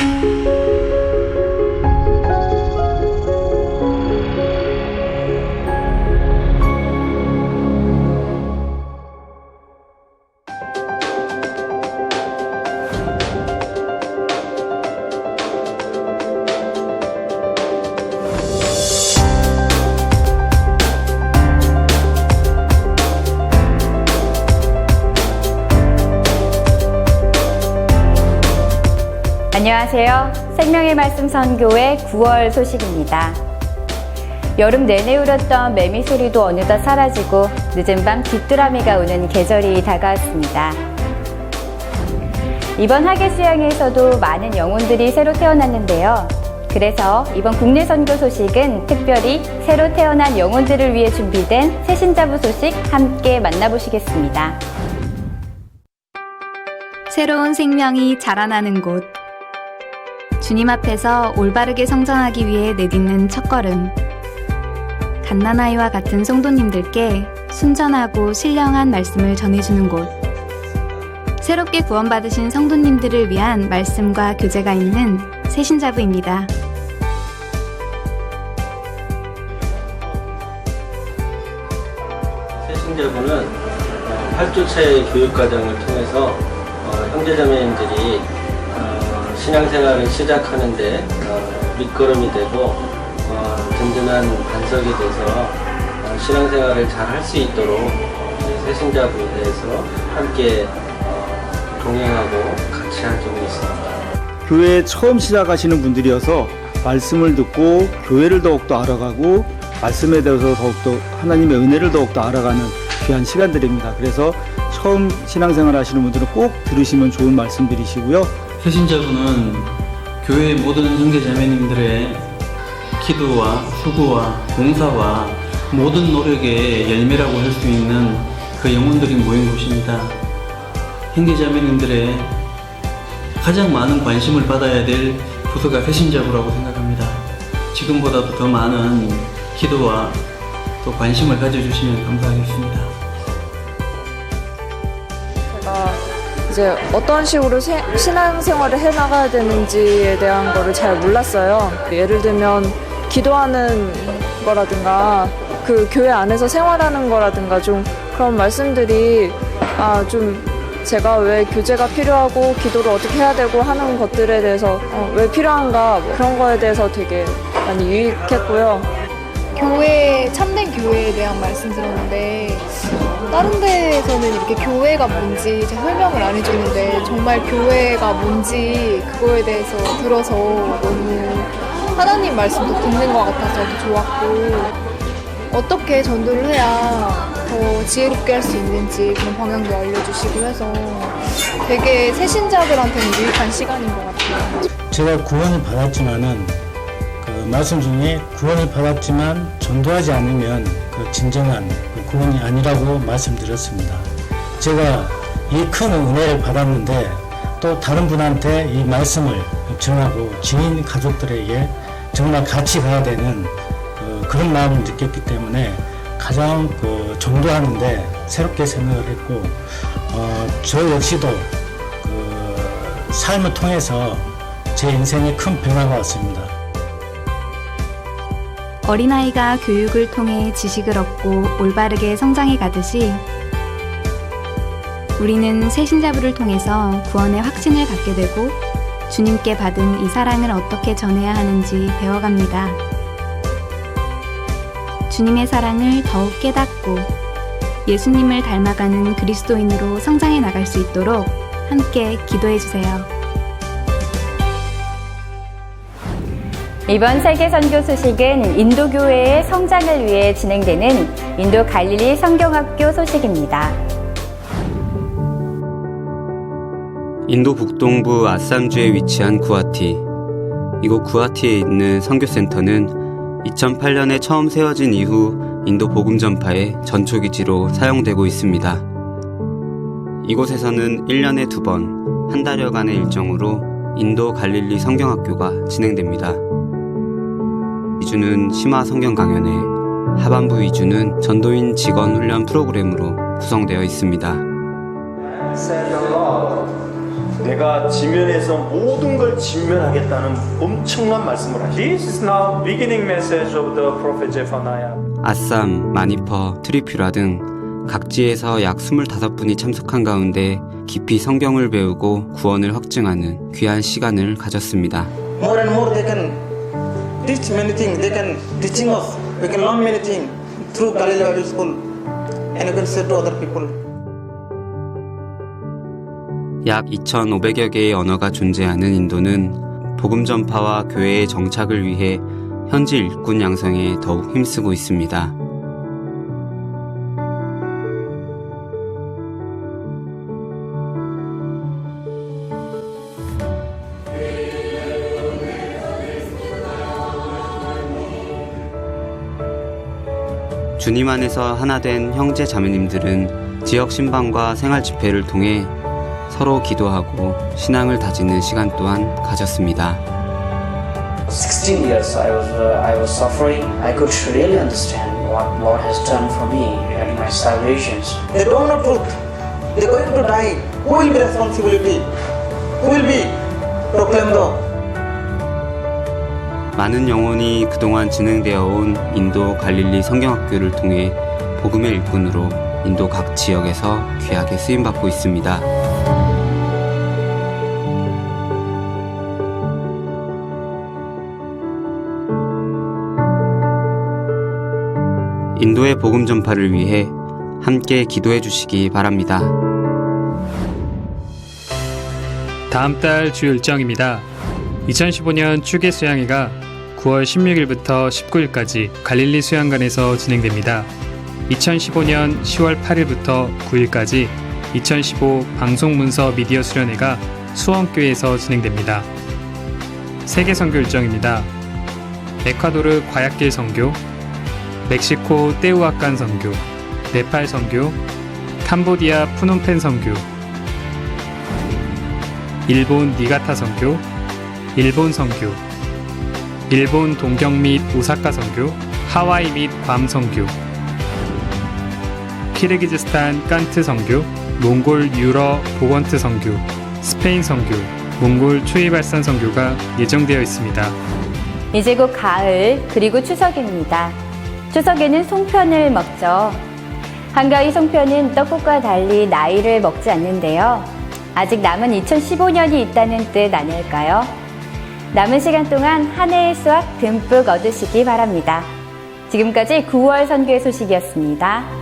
Música 안녕하세요. 생명의 말씀 선교회 9월 소식입니다. 여름 내내 울었던 매미 소리도 어느덧 사라지고 늦은 밤 귀뚜라미가 우는 계절이 다가왔습니다. 이번 하계 수양에서도 많은 영혼들이 새로 태어났는데요. 그래서 이번 국내 선교 소식은 특별히 새로 태어난 영혼들을 위해 준비된 새신자부 소식 함께 만나보시겠습니다. 새로운 생명이 자라나는 곳. 주님 앞에서 올바르게 성장하기 위해 내딛는 첫걸음. 갓난아이와 같은 성도님들께 순전하고 신령한 말씀을 전해주는 곳. 새롭게 구원받으신 성도님들을 위한 말씀과 교제가 있는 새신자부입니다. 새신자분은 8주차의 교육과정을 통해서 어, 형제자매님들이 어, 신앙생활을 시작하는데 어, 밑거름이 되고 어, 든든한 반석이 돼서 어, 신앙생활을 잘 할 수 있도록 이 새신자분에 대해서 함께 어, 동행하고 같이 할 점이 있습니다. 교회 처음 시작하시는 분들이어서 말씀을 듣고 교회를 더욱더 알아가고 말씀에 대해서 더욱더 하나님의 은혜를 더욱더 알아가는 귀한 시간들입니다. 그래서 처음 신앙생활 하시는 분들은 꼭 들으시면 좋은 말씀들이시고요. 새신자분은 교회 모든 형제 자매님들의 기도와 수고와 봉사와 모든 노력의 열매라고 할 수 있는 그 영혼들이 모인 곳입니다. 형제 자매님들의 가장 많은 관심을 받아야 될 부서가 새신자부라고 생각합니다. 지금보다도 더 많은 기도와 또 관심을 가져주시면 감사하겠습니다. 이제 어떤 식으로 세- 신앙생활을 해나가야 되는지에 대한 거를 잘 몰랐어요. 예를 들면 기도하는 거라든가 그 교회 안에서 생활하는 거라든가 좀 그런 말씀들이 아 좀 제가 왜 교제가 필요하고 기도를 어떻게 해야 되고 하는 것들에 대해서 어, 왜 필요한가 뭐 그런 거에 대해서 되게 많이 유익했고요. 교회 참된 교회에 대한 말씀 들었는데 다른 데에서는 이렇게 교회가 뭔지 잘 설명을 안 해주는데 정말 교회가 뭔지 그거에 대해서 들어서 너무 하나님 말씀도 듣는 것 같아서 더 좋았고 어떻게 전도를 해야 더 지혜롭게 할 수 있는지 그런 방향도 알려주시고 해서 되게 새 신자들한테는 유익한 시간인 것 같아요. 제가 구원을 받았지만은 그 말씀 중에 구원을 받았지만 전도하지 않으면 그 진정한 그 구원이 아니라고 말씀드렸습니다. 제가 이 큰 은혜를 받았는데 또 다른 분한테 이 말씀을 전하고 지인 가족들에게 정말 같이 가야 되는 그 그런 마음을 느꼈기 때문에 가장 그 전도하는데 새롭게 생각을 했고 어, 저 역시도 그 삶을 통해서 제 인생에 큰 변화가 왔습니다. 어린아이가 교육을 통해 지식을 얻고 올바르게 성장해 가듯이 우리는 새신자부를 통해서 구원의 확신을 갖게 되고 주님께 받은 이 사랑을 어떻게 전해야 하는지 배워갑니다. 주님의 사랑을 더욱 깨닫고 예수님을 닮아가는 그리스도인으로 성장해 나갈 수 있도록 함께 기도해 주세요. 이번 세계 선교 소식은 인도 교회의 성장을 위해 진행되는 인도 갈릴리 성경학교 소식입니다. 인도 북동부 아쌈주에 위치한 구아티. 이곳 구아티에 있는 선교센터는 2008년에 처음 세워진 이후 인도 복음 전파의 전초 기지로 사용되고 있습니다. 이곳에서는 1년에 두 번, 한 달여간의 일정으로 인도 갈릴리 성경학교가 진행됩니다. 2주는 심화 성경 강연회, 하반부 2주는 전도인 직원 훈련 프로그램으로 구성되어 있습니다. 내가 지면에서 모든 걸 진면하겠다는 엄청난 말씀을 하시죠. This is now beginning message of the prophet Zephaniah. 아쌈, 마니퍼, 트리퓨라 등 각지에서 약 25분이 참석한 가운데 깊이 성경을 배우고 구원을 확증하는 귀한 시간을 가졌습니다. more and more they can teach many things they can teaching us we can learn many things through Galilee Bible School and you can say to other people 약 2,500여 개의 언어가 존재하는 인도는 복음 전파와 교회의 정착을 위해 현지 일꾼 양성에 더욱 힘쓰고 있습니다. 주님 안에서 하나 된 형제 자매님들은 지역 신방과 생활 집회를 통해 서로 기도하고 신앙을 다지는 시간 또한 가졌습니다. 16 years I was uh, I was suffering. I could really understand what Lord has done for me regarding my salvations. they don't know truth they're going to die who will be responsibility who will be proclaim the 많은 영혼이 그동안 진행되어 온 인도 갈릴리 성경학교를 통해 복음의 일꾼으로 인도 각 지역에서 귀하게 쓰임받고 있습니다. 인도의 복음 전파를 위해 함께 기도해 주시기 바랍니다. 다음 달 주요 일정입니다. 2015년 추계 수양회가 9월 16일부터 19일까지 갈릴리 수양관에서 진행됩니다. 2015년 10월 8일부터 9일까지 2015 방송 문서 미디어 수련회가 수원교회에서 진행됩니다. 세계 선교 일정입니다. 에콰도르 과약길 선교, 멕시코 떼우아칸 선교, 네팔 선교, 캄보디아 푸놈펜 선교, 일본 니가타 선교, 일본 선교, 일본 동경 및 오사카 선교, 하와이 및 괌 선교, 키르기즈스탄 깐트 선교, 몽골 유러 보건트 선교, 스페인 선교, 몽골 초이발산 선교가 예정되어 있습니다. 이제 곧 가을 그리고 추석입니다. 추석에는 송편을 먹죠. 한가위 송편은 떡국과 달리 나이를 먹지 않는데요. 아직 남은 2015년이 있다는 뜻 아닐까요? 남은 시간 동안 한 해의 수확 듬뿍 얻으시기 바랍니다. 지금까지 9월 선교의 소식이었습니다.